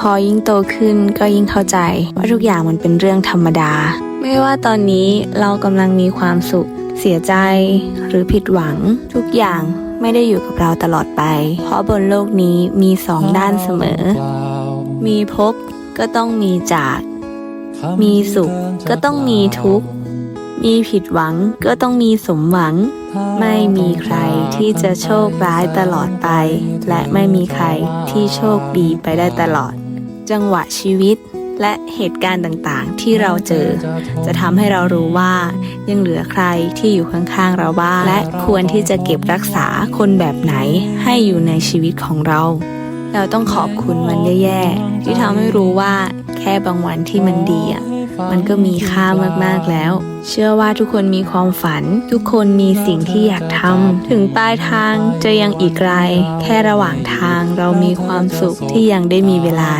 พอยิ่งโตขึ้นก็ยิ่งเข้าใจ ว่าทุกอย่างมันเป็นเรื่องธรรมดา ไม่ว่าตอนนี้เรากำลังมีความสุข เสียใจ หรือผิดหวัง ทุกอย่างไม่ได้อยู่กับเราตลอดไป เพราะบนโลกนี้มีสองด้านเสมอ มีพบก็ต้องมีจาก มีสุขก็ต้องมีทุกข์ มีผิดหวังก็ต้องมีสมหวัง ไม่มีใครที่จะโชคร้ายตลอดไป และไม่มีใครที่โชคดีไปได้ตลอด จังหวะชีวิตและเหตุการณ์ต่างๆ ที่เราเจอ จะทำให้เรารู้ว่ายังเหลือใครที่อยู่ข้างๆเราบ้างและควรที่จะเก็บรักษาคนแบบไหนให้อยู่ในชีวิตของเรา เราต้องขอบคุณมันแย่ๆที่ทำให้รู้ว่าแค่บางวันที่มันดีอะมันก็มีค่ามากๆแล้ว เชื่อว่าทุกคนมีความฝัน ทุกคนมีสิ่งที่อยากทำ ถึงปลายทางจะยังอีกไกล แค่ระหว่างทางเรามีความสุขที่ยังได้มีเวลา